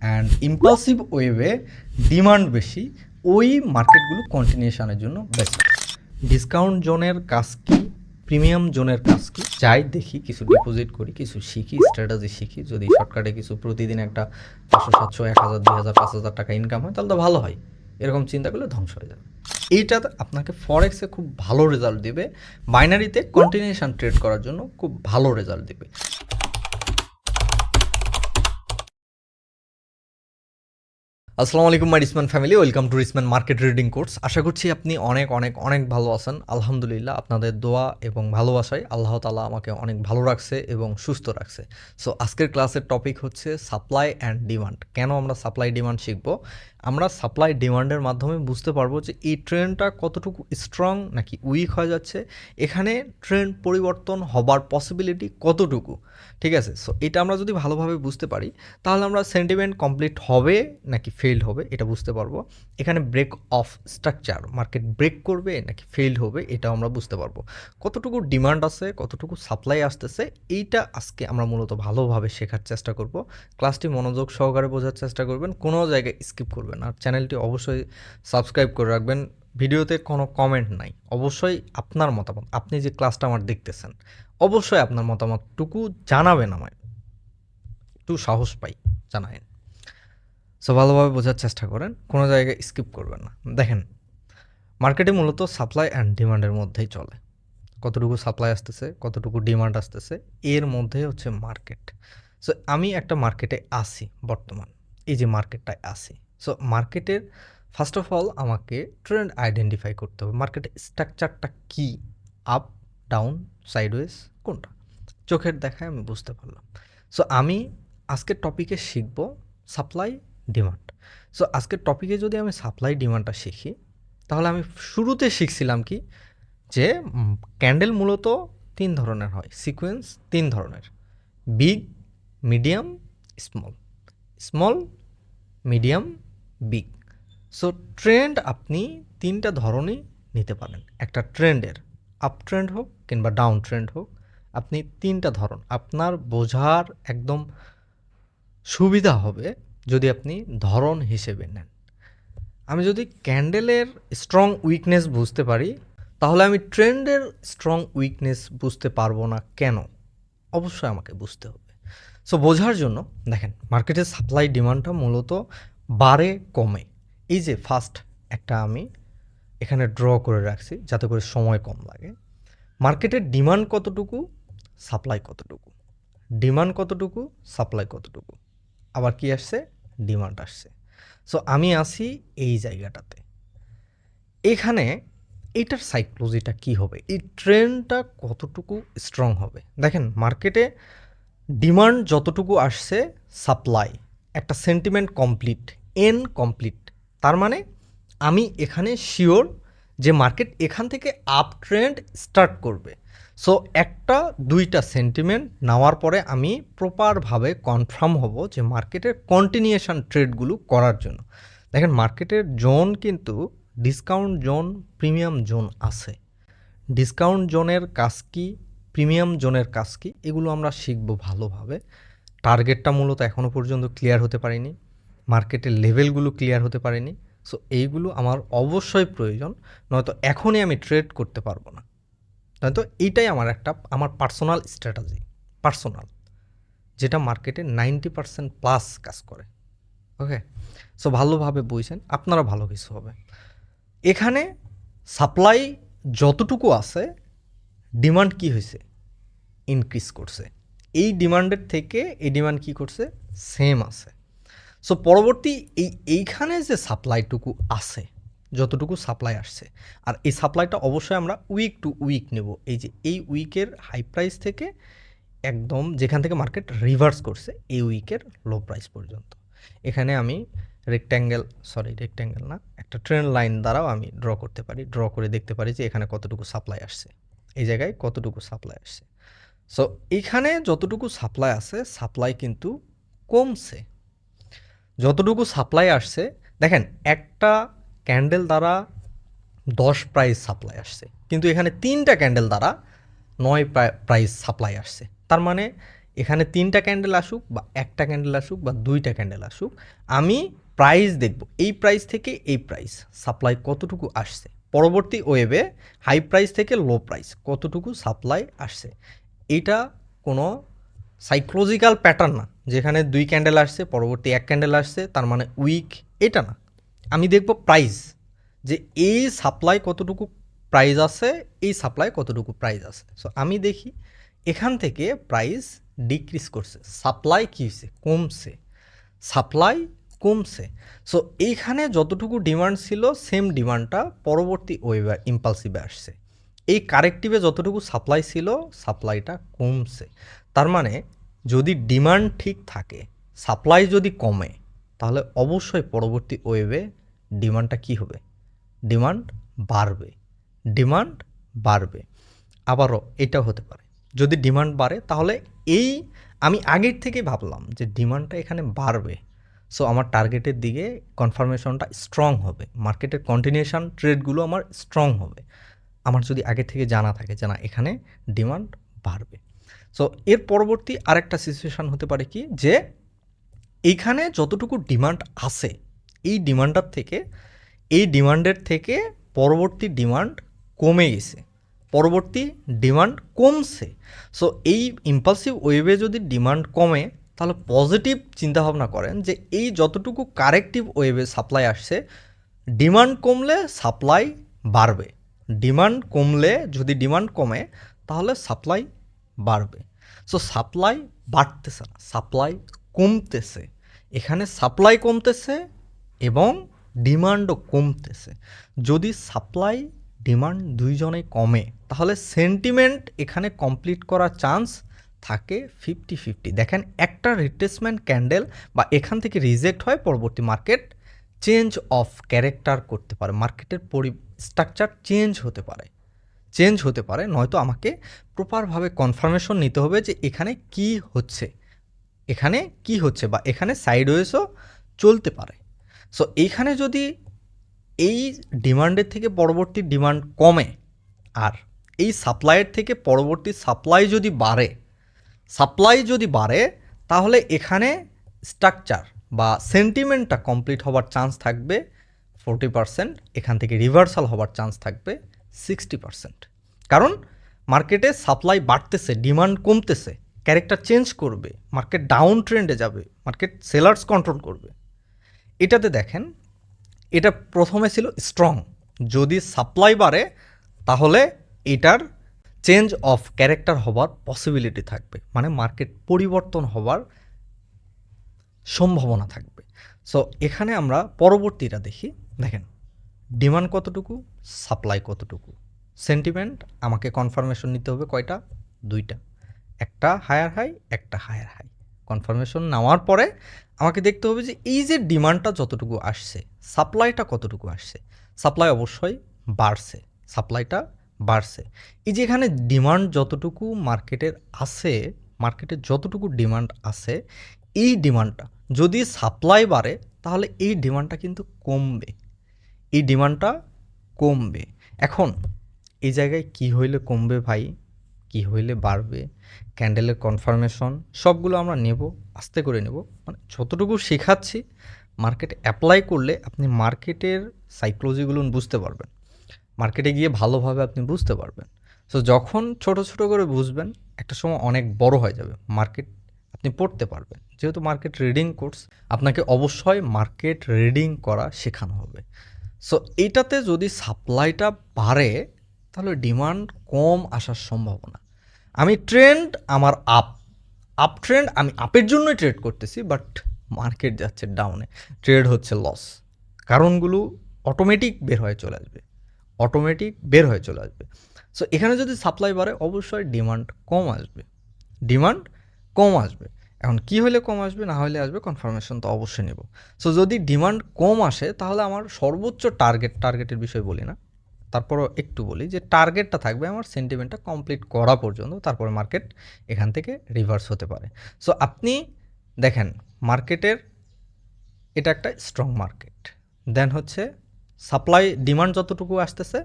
And impulsive ওয়েবে demand বেশি, ওই মার্কেটগুলো কন্টিনিউশনের জন্য বেস্ট ডিসকাউন্ট জোনের কাজ কি? প্রিমিয়াম জোনের কাজ কি? যাই দেখি, কিছু ডিপোজিট করি, কিছু শিখি স্ট্র্যাটাজি শিখি। যদি শর্টকাটে কিছু প্রতিদিন একটা পাঁচশো, সাতশো, এক হাজার, দুই হাজার, পাঁচ হাজার টাকা ইনকাম হয়, তাহলে তো ভালো হয়। এরকম চিন্তা করলে ধ্বংস হয়ে যাবে। এইটা আপনাকে ফরেক্সে খুব ভালো রেজাল্ট দেবে। বাইনারিতে কন্টিনিউশন ট্রেড করার জন্য খুব ভালো রেজাল্ট দিবে। আসসালামু আলাইকুম my রিসমান family welcome to রিসমান market reading course আশা করছি আপনি অনেক অনেক অনেক ভালো আছেন। আলহামদুলিল্লাহ, আপনাদের দোয়া এবং ভালোবাসায় আল্লাহ তালা আমাকে অনেক ভালো রাখছে এবং সুস্থ রাখছে। সো আজকের ক্লাসের টপিক হচ্ছে সাপ্লাই অ্যান্ড ডিমান্ড কেন আমরা সাপ্লাই ডিমান্ড শিখব? আমরা সাপ্লাই ডিমান্ডের মাধ্যমে বুঝতে পারব যে এই ট্রেন্ডটা কতটুকু স্ট্রং নাকি উইক হয়ে যাচ্ছে। এখানে ট্রেন্ড পরিবর্তন হবার পসিবিলিটি কতটুকু? ঠিক আছে? সো এটা আমরা যদি ভালোভাবে বুঝতে পারি, তাহলে আমরা সেন্টিমেন্ট কমপ্লিট হবে নাকি ফেইল্ড হবে এটা বুঝতে পারব। এখানে break of structure market break করবে নাকি ফেইল্ড হবে এটাও আমরা বুঝতে পারব। কতটুকু ডিমান্ড আছে, কতটুকু সাপ্লাই আসতেছে, এইটা আজকে আমরা মূলত ভালোভাবে শেখার চেষ্টা করব। ক্লাসটি মনোযোগ সহকারে বোঝার চেষ্টা করবেন, কোনো জায়গায় স্কিপ করবেন আর চ্যানেলটি অবশ্যই সাবস্ক্রাইব করে রাখবেন। ভিডিওতে কোনো কমেন্ট নাই। অবশ্যই আপনার মতামত, আপনি যে ক্লাসটা আমার দেখতেছেন, অবশ্যই আপনার মতামতটুকু জানাবেন আমায়। একটু সাহস পাই, জানায়েন। সো ভালোভাবে বোঝার চেষ্টা করেন, কোনো জায়গায় স্কিপ করবেন না। দেখেন মার্কেটে মূলত সাপ্লাই অ্যান্ড ডিমান্ডের মধ্যেই চলে। কতটুকু সাপ্লাই আসতেছে, কতটুকু ডিমান্ড আসতেছে, এর মধ্যে হচ্ছে মার্কেট সো আমি একটা মার্কেটে আসি বর্তমান। এই যে মার্কেটটায় আসি সো মার্কেটের ফার্স্ট অফ অল আমাকে ট্রেন্ড আইডেন্টিফাই করতে হবে। মার্কেটের স্ট্রাকচারটা কী? আপ ডাউন সাইডওয়েজ কোনটা? চোখের দেখায় আমি বুঝতে পারলাম। সো আমি আজকের টপিকে শিখব সাপ্লাই ডিমান্ড সো আজকের টপিকে যদি আমি সাপ্লাই ডিমান্ডটা শিখি, তাহলে আমি শুরুতে শিখছিলাম কি? যে ক্যান্ডেল মূলত তিন ধরনের হয়। সিকোয়েন্স তিন ধরনের। Big medium small small medium big so trend আপনি তিনটা ধরনই নিতে পারেন। একটা ট্রেন্ডের আপ ট্রেন্ড হোক কিংবা ডাউন ট্রেন্ড হোক, আপনি তিনটা ধরন। আপনার বোঝার একদম সুবিধা হবে যদি আপনি ধরন হিসেবে নেন। আমি যদি ক্যান্ডেলের স্ট্রং উইকনেস বুঝতে পারি, তাহলে আমি ট্রেন্ডের স্ট্রং উইকনেস বুঝতে পারব না কেন? অবশ্যই আমাকে বুঝতে হবে। সো বোঝার জন্য, দেখেন মার্কেটের সাপ্লাই ডিমান্ডটা মূলত বাড়ে, কমে। এই যে ফার্স্ট একটা আমি এখানে ড্র করে রাখছি যাতে করে সময় কম লাগে। মার্কেটের ডিমান্ড কতটুকু? সাপ্লাই কতটুকু? ডিমান্ড কতটুকু? সাপ্লাই কতটুকু? আবার কি আসছে? ডিমান্ড আসছে। সো আমি আসি এই জায়গাটাতে। এখানে এটার সাইক্লোজিটা কি হবে? এই ট্রেন্ডটা কতটুকু স্ট্রং হবে? দেখেন মার্কেটে ডিমান্ড যতটুকু আসছে সাপ্লাই একটা সেন্টিমেন্ট কমপ্লিট এন কমপ্লিট তার মানে আমি এখানে শিওর যে মার্কেট এখান থেকে আপ ট্রেন্ড স্টার্ট করবে। সো একটা, দুইটা সেন্টিমেন্ট নেওয়ার পরে আমি প্রপারভাবে কনফার্ম হব যে মার্কেটের কন্টিনিউশন ট্রেডগুলো করার জন্য। দেখেন মার্কেটের জোন কিন্তু ডিসকাউন্ট জোন প্রিমিয়াম জোন আছে। ডিসকাউন্ট জোনের কাজ কি প্রিমিয়াম জোনের কাজ কি, এগুলো আমরা শিখব ভালোভাবে। টার্গেটটা মূলত এখনও পর্যন্ত ক্লিয়ার হতে পারিনি। মার্কেটের লেভেলগুলো ক্লিয়ার হতে পারেনি। সো এইগুলো আমার অবশ্যই প্রয়োজন, নয়তো এখনই আমি ট্রেড করতে পারব না। নয়তো এইটাই আমার একটা, আমার পার্সোনাল স্ট্র্যাটাজি, পার্সোনাল, যেটা মার্কেটে নাইনটি পার্সেন্ট প্লাস কাজ করে। ওকে? সো ভালোভাবে বুঝছেন আপনারা ভালো কিছু হবে। এখানে সাপ্লাই যতটুকু আছে, ডিমান্ড কি হয়েছে? ইনক্রিজ করছে। এই ডিমান্ডের থেকে এই ডিমান্ড কি করছে? সেম আছে। সো পরবর্তী এই, এইখানে যে সাপ্লাইটুকু আছে, যতটুকু সাপ্লাই আসছে, আর এই সাপ্লাইটা অবশ্যই আমরা উইক টু উইক নেব। এই যে এই উইকের হাই প্রাইস থেকে একদম যেখান থেকে মার্কেট রিভার্স করছে, এই উইকের লো প্রাইস পর্যন্ত। এখানে আমি রেক্ট্যাঙ্গেল সরি রেক্ট্যাঙ্গেল না, একটা ট্রেন লাইন দ্বারাও আমি ড্র করতে পারি। ড্র করে দেখতে পারি যে এখানে কতটুকু সাপ্লাই আসছে। এই জায়গায় কতটুকু সাপ্লাই আসছে। সো এখানে যতটুকু সাপ্লাই আছে সাপ্লাই কিন্তু কমছে। যতটুকু সাপ্লাই আসছে, দেখেন, একটা ক্যান্ডেল দ্বারা দশ প্রাইস সাপ্লাই আসছে। কিন্তু এখানে তিনটা ক্যান্ডেল দ্বারা নয় প্রাইস সাপ্লাই আসছে। তার মানে এখানে তিনটা ক্যান্ডেল আসুক বা একটা ক্যান্ডেল আসুক বা দুইটা ক্যান্ডেল আসুক, আমি প্রাইস দেখব। এই প্রাইস থেকে এই প্রাইস সাপ্লাই কতটুকু আসছে? পরবর্তী ওয়েবে হাই প্রাইস থেকে লো প্রাইস কতটুকু সাপ্লাই আসছে? এটা কোনো সাইকোলজিক্যাল প্যাটার্ন না, যেখানে দুই ক্যান্ডেল আসছে, পরবর্তী এক ক্যান্ডেল আসছে, তার মানে উইক এটা না। আমি দেখব প্রাইস, যে এই সাপ্লাই কতটুকু প্রাইস আছে, এই সাপ্লাই কতটুকু প্রাইস আছে। সো আমি দেখি এখান থেকে প্রাইস ডিক্রিজ করছে, সাপ্লাই কী হয়েছে, কমছে, সাপ্লাই কমছে। সো এইখানে যতটুকু ডিমান্ড ছিল, সেম ডিমান্ডটা পরবর্তী ওয়েবে ইম্পালসিভে আসছে। এই কারেক্টিভে যতটুকু সাপ্লাই ছিল, সাপ্লাইটা কমছে। তার মানে যদি ডিমান্ড ঠিক থাকে, সাপ্লাই যদি কমে, তাহলে অবশ্যই পরবর্তী ওয়েবে ডিমান্ডটা কি হবে? ডিমান্ড বাড়বে। ডিমান্ড বাড়বে। আবারও এটা হতে পারে। যদি ডিমান্ড বাড়ে, তাহলে এই আমি আগের থেকেই ভাবলাম যে ডিমান্ডটা এখানে বাড়বে। সো আমার টার্গেটের দিকে কনফার্মেশনটা স্ট্রং হবে। মার্কেটের কন্টিনিউশন ট্রেডগুলো আমার স্ট্রং হবে। আমার যদি আগে থেকে জানা থাকে যে না, এখানে ডিমান্ড বাড়বে। সো এর পরবর্তী আরেকটা সিচুয়েশান হতে পারে কি? যে এইখানে যতটুকু ডিমান্ড আছে, এই ডিমান্ডটার থেকে, এই ডিমান্ডের থেকে পরবর্তী ডিমান্ড কমে গেছে। পরবর্তী ডিমান্ড কমছে। সো এই ইম্পালসিভ ওয়েভে যদি ডিমান্ড কমে, তাহলে পজিটিভ চিন্তাভাবনা করেন যে এই যতটুকু কারেক্টিভ ওয়েভে সাপ্লাই আসছে ডিমান্ড কমলে সাপ্লাই বাড়বে। ডিমান্ড কমলে যদি ডিমান্ড কমে, তাহলে সাপ্লাই বাড়বে। সো সাপ্লাই বাড়তেছে না সাপ্লাই কমতেছে। এখানে সাপ্লাই কমতেছে এবং ডিমান্ডও কমতেছে। যদি সাপ্লাই ডিমান্ড দুইজনে কমে, তাহলে সেন্টিমেন্ট এখানে কমপ্লিট করার চান্স থাকে ফিফটি ফিফটি দেখেন, একটা রিপ্লেসমেন্ট ক্যান্ডেল বা এখান থেকে রিজেক্ট হয়, পরবর্তী মার্কেট চেঞ্জ অফ ক্যারেক্টার করতে পারে। মার্কেটের পরি স্ট্রাকচার চেঞ্জ হতে পারে। চেঞ্জ হতে পারে, নয়তো আমাকে প্রপারভাবে কনফার্মেশন নিতে হবে যে এখানে কি হচ্ছে, এখানে কি হচ্ছে বা এখানে সাইডওয়েজও চলতে পারে। সো এইখানে যদি এই ডিমান্ডের থেকে পরবর্তী ডিমান্ড কমে আর এই সাপ্লাইয়ের থেকে পরবর্তী সাপ্লাই যদি বাড়ে সাপ্লাই যদি বাড়ে, তাহলে এখানে স্ট্রাকচার বা সেন্টিমেন্টটা কমপ্লিট হওয়ার চান্স থাকবে ফোরটি পারসেন্ট এখান থেকে রিভার্সাল হওয়ার চান্স থাকবে। সিক্সটি পারসেন্ট কারণ মার্কেটে সাপ্লাই বাড়তেছে ডিমান্ড কমতেছে ক্যারেক্টার চেঞ্জ করবে মার্কেট ডাউন ট্রেন্ডে যাবে মার্কেট সেলার্স কন্ট্রোল করবে। এটাতে দেখেন, এটা প্রথমে ছিল স্ট্রং যদি সাপ্লাই বাড়ে, তাহলে এটার চেঞ্জ অফ ক্যারেক্টার হবার পসিবিলিটি থাকবে মানে মার্কেট পরিবর্তন হবার সম্ভাবনা থাকবে। সো এখানে আমরা পরবর্তীটা দেখি। দেখেন ডিমান্ড কতটুকু? সাপ্লাই কতটুকু? সেন্টিমেন্ট আমাকে কনফার্মেশন নিতে হবে কয়টা? দুইটা। একটা হায়ার হাই একটা হায়ার হাই কনফার্মেশন নেওয়ার পরে আমাকে দেখতে হবে যে এই যে ডিমান্ডটা যতটুকু আসছে সাপ্লাইটা কতটুকু আসছে সাপ্লাই অবশ্যই বাড়ছে সাপ্লাইটা বাড়ছে। এই যে এখানে ডিমান্ড যতটুকু মার্কেটের আছে মার্কেটে যতটুকু ডিমান্ড আছে, এই ডিমান্ডটা যদি সাপ্লাই বাড়ে, তাহলে এই ডিমান্ডটা কিন্তু কমবে। এই ডিমান্ডটা কমবে। এখন এই জায়গায় কি হইলে কমবে ভাই? কি হইলে বাড়বে? ক্যান্ডেলের কনফার্মেশন, সবগুলো আমরা নেব, আস্তে করে নেব। মানে যতটুকু শেখাচ্ছি, মার্কেট অ্যাপ্লাই করলে আপনি মার্কেটের সাইকোলজিগুলো বুঝতে পারবেন। মার্কেটে গিয়ে ভালোভাবে আপনি বুঝতে পারবেন। সো যখন ছোট ছোট করে বুঝবেন, একটা সময় অনেক বড় হয়ে যাবে। মার্কেট আপনি পড়তে পারবেন। যেহেতু মার্কেট রিডিং কোর্স আপনাকে অবশ্যই মার্কেট রিডিং করা শেখানো হবে। সো এইটাতে যদি সাপ্লাইটা বাড়ে, তাহলে ডিমান্ড কম আসার সম্ভাবনা। আমি ট্রেন্ড আমার আপ আপ ট্রেন্ড আমি আপের জন্যই ট্রেড করতেছি বাট মার্কেট যাচ্ছে ডাউনে ট্রেড হচ্ছে লস কারণগুলো অটোমেটিক বের হয়ে চলে আসবে। অটোমেটিক বের হয়ে চলে আসবে। সো এখানে যদি সাপ্লাই বাড়ে, অবশ্যই ডিমান্ড কম আসবে। ডিমান্ড কম আসবে। এখন কি হলে কম আসবে, না হলে আসবে কনফার্মেশন তো অবশ্যই নেব। সো যদি ডিমান্ড কম আসে, তাহলে আমার সর্বোচ্চ টার্গেট টার্গেটের বিষয় বলি না। তারপরও একটু বলি যে টার্গেটটা থাকবে আমার সেন্টিমেন্টটা কমপ্লিট করা পর্যন্ত, তারপরে মার্কেট এখান থেকে রিভার্স হতে পারে। সো আপনি দেখেন মার্কেটের এটা একটা স্ট্রং মার্কেট দেন হচ্ছে সাপ্লাই ডিমান্ড যতটুকু আসতেছে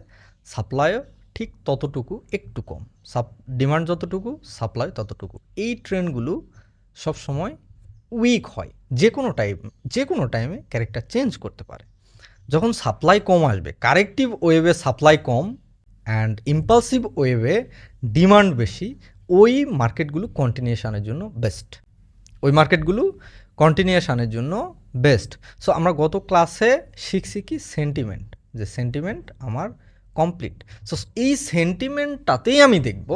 সাপ্লাইও ঠিক ততটুকু একটু কম। সাপ ডিমান্ড যতটুকু সাপ্লাই ততটুকু। এই ট্রেন্ডগুলো সবসময় উইক হয়। যে কোনো টাইম যে কোনো টাইমে ক্যারেক্টার চেঞ্জ করতে পারে। যখন সাপ্লাই কম আসবে কারেক্টিভ ওয়েভে সাপ্লাই কম অ্যান্ড ইম্পালসিভ ওয়েভে ডিমান্ড বেশি, ওই মার্কেটগুলো কন্টিনিউশনের জন্য বেস্ট ওই মার্কেটগুলো কন্টিনিউশনের জন্য বেস্ট সো আমরা গত ক্লাসে শিখছি কি সেন্টিমেন্ট যে সেন্টিমেন্ট আমার কমপ্লিট সো এই সেন্টিমেন্টটাতেই আমি দেখব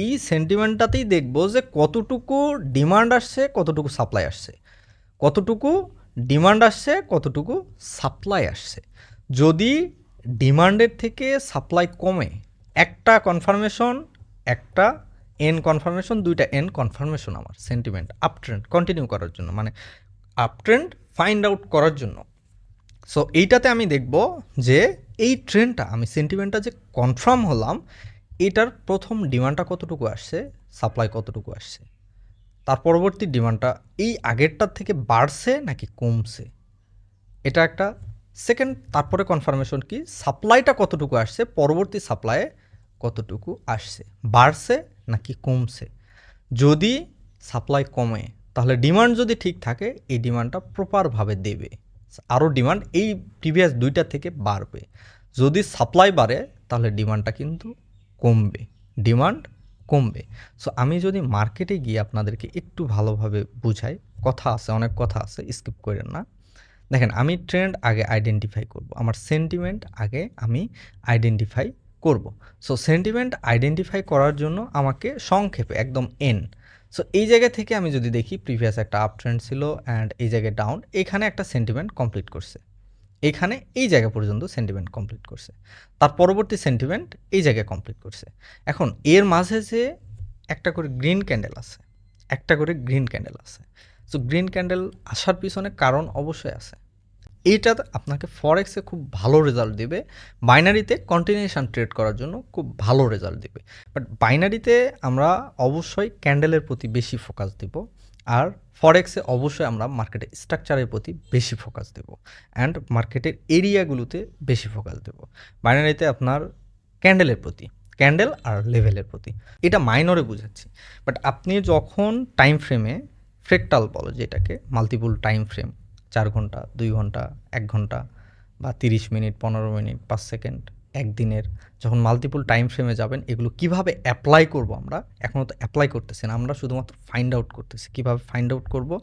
এই সেন্টিমেন্টটাতেই দেখব যে কতটুকু ডিমান্ড আসছে, কতটুকু সাপ্লাই আসছে। কতটুকু ডিমান্ড আসছে, কতটুকু সাপ্লাই আসছে। যদি ডিমান্ডের থেকে সাপ্লাই কমে, একটা কনফার্মেশন একটা এন কনফার্মেশন দুইটা এন কনফার্মেশন আমার সেন্টিমেন্ট আপ ট্রেন্ড কন্টিনিউ করার জন্য মানে আপ ট্রেন্ড ফাইন্ড আউট করার জন্য। সো এইটাতে আমি দেখব যে এই ট্রেন্ডটা আমি সেন্টিমেন্টটা যে কনফার্ম হলাম এটার প্রথম ডিমান্ডটা কতটুকু আসছে? সাপ্লাই কতটুকু আসছে? তার পরবর্তী ডিমান্ডটা এই আগেরটার থেকে বাড়ছে নাকি কমছে? এটা একটা সেকেন্ড তারপরে কনফার্মেশন কি? সাপ্লাইটা কতটুকু আসছে? পরবর্তী সাপ্লাইয়ে কতটুকু আসছে? বাড়ছে নাকি কমছে? যদি সাপ্লাই কমে, তাহলে ডিমান্ড যদি ঠিক থাকে, এই ডিমান্ডটা প্রপারভাবে দেবে। আরও ডিমান্ড এই প্রিভিয়াস দুইটা থেকে বাড়বে। যদি সাপ্লাই বাড়ে, তাহলে ডিমান্ডটা কিন্তু কমবে ডিমান্ড কমবে। সো আমি যদি মার্কেটে গিয়ে আপনাদেরকে একটু ভালোভাবে বুঝাই, কথা আছে, অনেক কথা আছে স্কিপ করেন না। দেখেন, আমি ট্রেন্ড আগে আইডেন্টিফাই করব, আমার সেন্টিমেন্ট আগে আমি আইডেন্টিফাই করব। সো সেন্টিমেন্ট আইডেন্টিফাই করার জন্য আমাকে সংক্ষেপে একদম এন সো এই জায়গা থেকে আমি যদি দেখি প্রিভিয়াস একটা আপ ট্রেন্ড ছিল অ্যান্ড এই জায়গায় ডাউন এখানে একটা সেন্টিমেন্ট কমপ্লিট করছে। এখানে এই জায়গা পর্যন্ত সেন্টিমেন্ট কমপ্লিট করছে। তার পরবর্তী সেন্টিমেন্ট এই জায়গায় কমপ্লিট করছে। এখন এর মাঝে যে একটা করে গ্রিন ক্যান্ডেল আছে, একটা করে গ্রিন ক্যান্ডেল আছে। সো গ্রিন ক্যান্ডেল আসার পিছনে কারণ অবশ্যই আছে। এইটা আপনাকে ফরেক্সে খুব ভালো রেজাল্ট দিবে। বাইনারিতে কন্টিনিউশন ট্রেড করার জন্য খুব ভালো রেজাল্ট দিবে। বাট বাইনারিতে আমরা অবশ্যই ক্যান্ডেলের প্রতি বেশি ফোকাস দেব। আর ফরেক্সে অবশ্যই আমরা মার্কেটের স্ট্রাকচারের প্রতি বেশি ফোকাস দেব অ্যান্ড মার্কেটের এরিয়াগুলোতে বেশি ফোকাস দেব। বাইনারিতে আপনার ক্যান্ডেলের প্রতি ক্যান্ডেল আর লেভেলের প্রতি। এটা মাইনরে বুঝাচ্ছি। বাট আপনি যখন টাইম ফ্রেমে ফ্রেকটাল বলো যেটাকে মাল্টিপুল টাইম ফ্রেম চার ঘণ্টা, দুই ঘণ্টা, এক ঘণ্টা বা তিরিশ মিনিট, পনেরো মিনিট, পাঁচ সেকেন্ড একদিনের যখন মাল্টিপুল টাইম ফ্রেমে যাবেন, এগুলো কীভাবে অ্যাপ্লাই করব আমরা? এখনও তো অ্যাপ্লাই করতেছি না, আমরা শুধুমাত্র ফাইন্ড আউট করতেছি। কীভাবে ফাইন্ড আউট করব?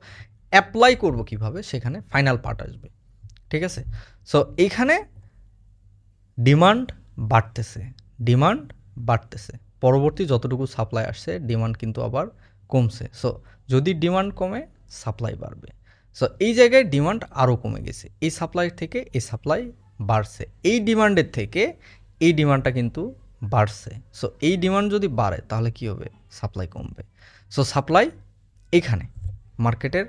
অ্যাপ্লাই করব কীভাবে? সেখানে ফাইনাল পার্ট আসবে। ঠিক আছে? সো এইখানে ডিমান্ড বাড়তেছে ডিমান্ড বাড়তেছে। পরবর্তী যতটুকু সাপ্লাই আসছে ডিমান্ড কিন্তু আবার কমছে। সো যদি ডিমান্ড কমে সাপ্লাই বাড়বে। সো এই জায়গায় ডিমান্ড আরও কমে গেছে। এই সাপ্লাই থেকে, এই সাপ্লাই বাড়ছে। এই ডিমান্ডের থেকে এই ডিমান্ডটা কিন্তু বাড়ছে। সো এই ডিমান্ড যদি বাড়ে, তাহলে কি হবে? সাপ্লাই কমবে। সো সাপ্লাই এখানে মার্কেটের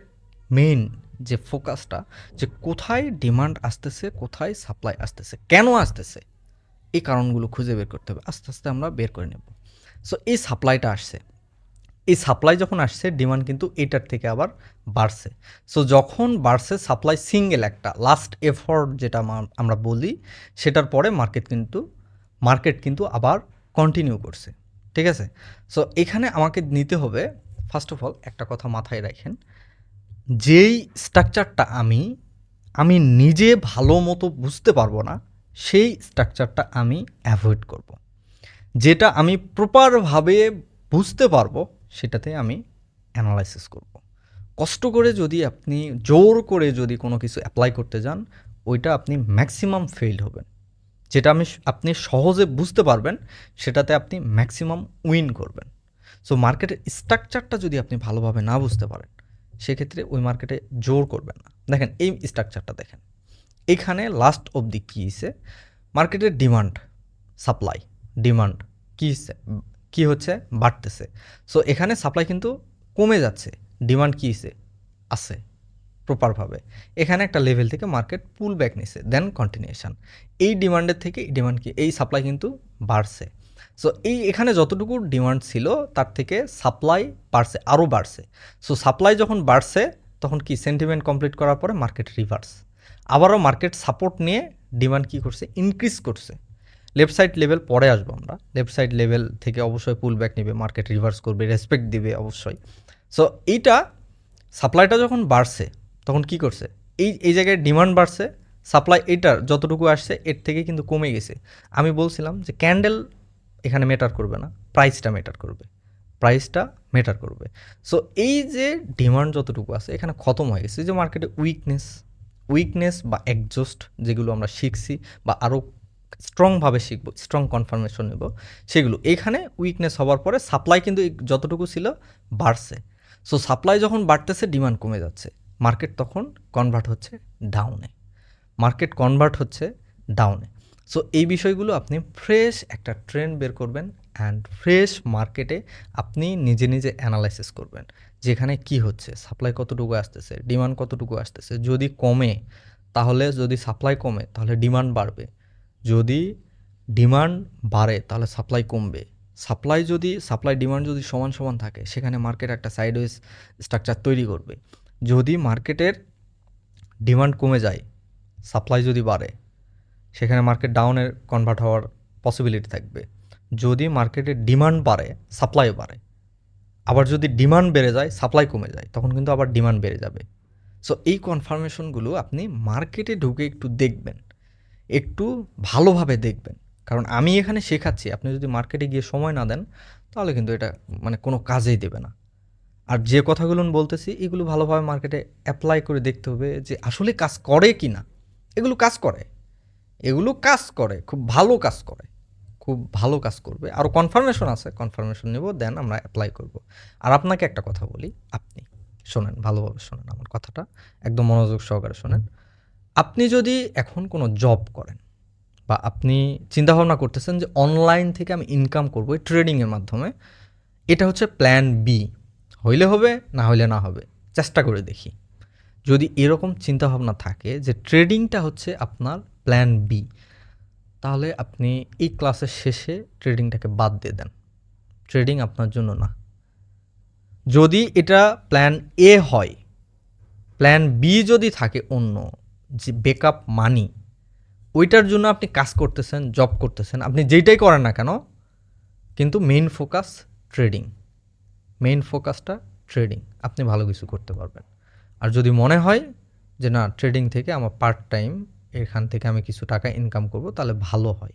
মেইন যে ফোকাসটা যে কোথায় ডিমান্ড আসতেছে, কোথায় সাপ্লাই আসতেছে, কেন আসতেছে, এই কারণগুলো খুঁজে বের করতে হবে। আস্তে আস্তে আমরা বের করে নেব। সো এই সাপ্লাইটা আসছে। এই সাপ্লাই যখন আসছে ডিমান্ড কিন্তু এটার থেকে আবার বাড়ছে। সো যখন বাড়ছে সাপ্লাই সিঙ্গেল একটা লাস্ট এফোর্ট যেটা আমা- আমরা বলি, সেটার পরে মার্কেট কিন্তু মার্কেট কিন্তু আবার কন্টিনিউ করছে। ঠিক আছে? সো এখানে আমাকে নিতে হবে ফার্স্ট অফ অল একটা কথা মাথায় রাখেন। যেই স্ট্রাকচারটা আমি আমি নিজে ভালো মতো বুঝতে পারব না, সেই স্ট্রাকচারটা আমি অ্যাভয়েড করব। যেটা আমি প্রপারভাবে বুঝতে পারব সেটাতে আমি অ্যানালাইসিস করব। কষ্ট করে যদি আপনি জোর করে যদি কোনো কিছু অ্যাপ্লাই করতে যান, ওইটা আপনি ম্যাক্সিমাম ফেইল হবেন। যেটা আমি আপনি সহজে বুঝতে পারবেন, সেটাতে আপনি ম্যাক্সিমাম উইন করবেন। সো মার্কেটের স্ট্রাকচারটা যদি আপনি ভালোভাবে না বুঝতে পারেন, সেক্ষেত্রে ওই মার্কেটে জোর করবেন না। দেখেন, এই স্ট্রাকচারটা দেখেন। এখানে লাস্ট অবধি কী হিসে মার্কেটের ডিমান্ড সাপ্লাই ডিমান্ড কী হিসে কী হচ্ছে? বাড়তেছে। সো এখানে সাপ্লাই কিন্তু কমে যাচ্ছে। ডিমান্ড কী আছে প্রপারভাবে এখানে একটা লেভেল থেকে মার্কেট পুল ব্যাক নিছে দেন কন্টিনিউশন এই ডিমান্ডের থেকে, এই ডিমান্ড কি, এই সাপ্লাই কিন্তু বাড়ছে। সো এই এখানে যতটুকু ডিমান্ড ছিল, তার থেকে সাপ্লাই বাড়ছে আরও বাড়ছে। সো সাপ্লাই যখন বাড়ছে, তখন কি সেন্টিমেন্ট কমপ্লিট করার পরে মার্কেট রিভার্স আবারও মার্কেট সাপোর্ট নিয়ে ডিমান্ড কি করছে? ইনক্রিজ করছে। লেফট সাইড লেভেল পরে আসব আমরা। লেফট সাইড লেভেল থেকে অবশ্যই পুল ব্যাক নেবে মার্কেট রিভার্স করবে রেসপেক্ট দিবে অবশ্যই। সো এইটা সাপ্লাইটা যখন বাড়ছে, তখন কি করছে? এই এই জায়গায় ডিমান্ড বাড়ছে সাপ্লাই এটার যতটুকু আসছে, এর থেকে কিন্তু কমে গেছে। আমি বলছিলাম যে ক্যান্ডেল এখানে মেটার করবে না প্রাইসটা মেটার করবে। প্রাইসটা মেটার করবে। সো এই যে ডিমান্ড যতটুকু আছে, এখানে খতম হয়ে গেছে। যে মার্কেটে উইকনেস উইকনেস বা একজস্ট যেগুলো আমরা শিখছি বা আরও স্ট্রংভাবে শিখব স্ট্রং কনফার্মেশন নেব, সেগুলো। এখানে উইকনেস হওয়ার পরে সাপ্লাই কিন্তু যতটুকু ছিল বাড়ছে। সো সাপ্লাই যখন বাড়তেছে ডিমান্ড কমে যাচ্ছে। মার্কেট তখন কনভার্ট হচ্ছে ডাউনে মার্কেট কনভার্ট হচ্ছে ডাউনে সো এই বিষয়গুলো আপনি ফ্রেশ একটা ট্রেন্ড বের করবেন অ্যান্ড ফ্রেশ মার্কেটে আপনি নিজে নিজে অ্যানালাইসিস করবেন যেখানে কি হচ্ছে সাপ্লাই কতটুকু আসতেছে ডিমান্ড কতটুকু আসতেছে। যদি কমে, তাহলে যদি সাপ্লাই কমে, তাহলে ডিমান্ড বাড়বে। যদি ডিমান্ড বাড়ে, তাহলে সাপ্লাই কমবে। সাপ্লাই যদি, সাপ্লাই ডিমান্ড যদি সমান সমান থাকে, সেখানে মার্কেট একটা সাইডওয়েজ স্ট্রাকচার তৈরি করবে। যদি মার্কেটের ডিমান্ড কমে যায়, সাপ্লাই যদি বাড়ে, সেখানে মার্কেট ডাউনের কনভার্ট হওয়ার পসিবিলিটি থাকবে। যদি মার্কেটের ডিমান্ড বাড়ে সাপ্লাই বাড়ে, আবার যদি ডিমান্ড বেড়ে যায় সাপ্লাই কমে যায়, তখন কিন্তু আবার ডিমান্ড বেড়ে যাবে। সো এই কনফার্মেশনগুলো আপনি মার্কেটে ঢুকে একটু দেখবেন। একটু ভালোভাবে দেখবেন। কারণ আমি এখানে শেখাচ্ছি, আপনি যদি মার্কেটে গিয়ে সময় না দেন, তাহলে কিন্তু এটা মানে কোনো কাজেই দেবে না। আর যে কথাগুলো বলতেছি, এগুলো ভালোভাবে মার্কেটে অ্যাপ্লাই করে দেখতে হবে যে আসলে কাজ করে কি না। এগুলো কাজ করে। এগুলো কাজ করে, খুব ভালো কাজ করে। খুব ভালো কাজ করবে। আরও কনফার্মেশন আছে কনফার্মেশন নেব দেন আমরা অ্যাপ্লাই করব। আর আপনাকে একটা কথা বলি, আপনি শোনেন, ভালোভাবে শোনেন আমার কথাটা, একদম মনোযোগ সহকারে শোনেন। আপনি যদি এখন কোনো জব করেন বা আপনি চিন্তাভাবনা করতেছেন যে অনলাইন থেকে আমি ইনকাম করব এই ট্রেডিংয়ের মাধ্যমে, এটা হচ্ছে প্ল্যান বি হইলে হবে, না হইলে না হবে। চেষ্টা করে দেখি। যদি এরকম চিন্তাভাবনা থাকে যে ট্রেডিংটা হচ্ছে আপনার প্ল্যান বি তাহলে আপনি এই ক্লাসের শেষে ট্রেডিংটাকে বাদ দিয়ে দেন। ট্রেডিং আপনার জন্য না। যদি এটা প্ল্যান এ হয় প্ল্যান বি যদি থাকে অন্য যে বেকআপ মানি ওইটার জন্য আপনি কাজ করতেছেন জব করতেছেন, আপনি যেইটাই করেন না কেন, কিন্তু মেইন ফোকাস ট্রেডিং মেইন ফোকাসটা ট্রেডিং আপনি ভালো কিছু করতে পারবেন। আর যদি মনে হয় যে না ট্রেডিং থেকে আমার পার্ট টাইম এখান থেকে আমি কিছু টাকা ইনকাম করব, তাহলে ভালো হয়।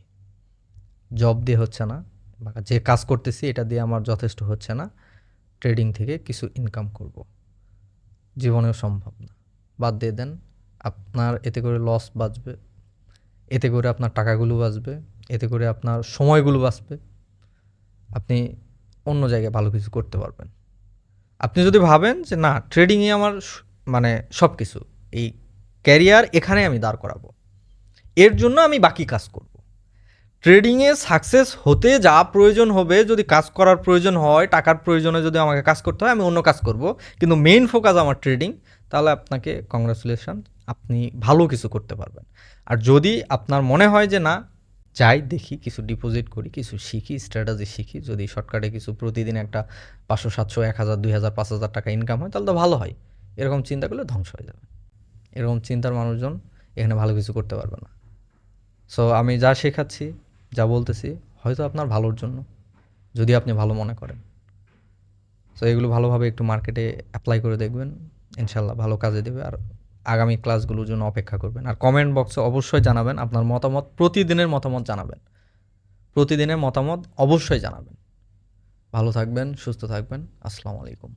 জব দিয়ে হচ্ছে না, বা যে কাজ করতেছি, এটা দিয়ে আমার যথেষ্ট হচ্ছে না ট্রেডিং থেকে কিছু ইনকাম করব। জীবনেও সম্ভব না। বাদ দিয়ে দেন আপনার এতে করে লস বাঁচবে, এতে করে আপনার টাকাগুলো বাঁচবে, এতে করে আপনার সময়গুলো বাঁচবে। আপনি অন্য জায়গায় ভালো কিছু করতে পারবেন। আপনি যদি ভাবেন যে না ট্রেডিংয়ে আমার মানে সব কিছু এই ক্যারিয়ার এখানে আমি দাঁড় করাবো। এর জন্য আমি বাকি কাজ করব। ট্রেডিংয়ে সাকসেস হতে যা প্রয়োজন হবে, যদি কাজ করার প্রয়োজন হয়, টাকার প্রয়োজনে যদি আমাকে কাজ করতে হয়, আমি অন্য কাজ করব। কিন্তু মেইন ফোকাস আমার ট্রেডিং তাহলে আপনাকে কংগ্রাচুলেশন আপনি ভালো কিছু করতে পারবেন। আর যদি আপনার মনে হয় যে না, যাই দেখি, কিছু ডিপোজিট করি, কিছু শিখি স্ট্র্যাটাজি শিখি, যদি শর্টকাটে কিছু প্রতিদিন একটা পাঁচশো, সাতশো, এক হাজার, দুই হাজার, পাঁচ হাজার টাকা ইনকাম হয়, তাহলে তো ভালো হয়। এরকম চিন্তা করলে ধ্বংস হয়ে যাবে। এরকম চিন্তার মানুষজন এখানে ভালো কিছু করতে পারবে না। সো আমি যা শেখাচ্ছি, যা বলতেছি, হয়তো আপনার ভালোর জন্য, যদি আপনি ভালো মনে করেন। সো এগুলো ভালোভাবে একটু মার্কেটে অ্যাপ্লাই করে দেখবেন। ইনশাল্লাহ ভালো কাজে দেবে। আর আগামী ক্লাসগুলোর জন্য অপেক্ষা করবেন। আর কমেন্ট বক্সে অবশ্যই জানাবেন আপনার মতামত, প্রতিদিনের মতামত জানাবেন। প্রতিদিনের মতামত অবশ্যই জানাবেন। ভালো থাকবেন, সুস্থ থাকবেন। আসসালামু আলাইকুম।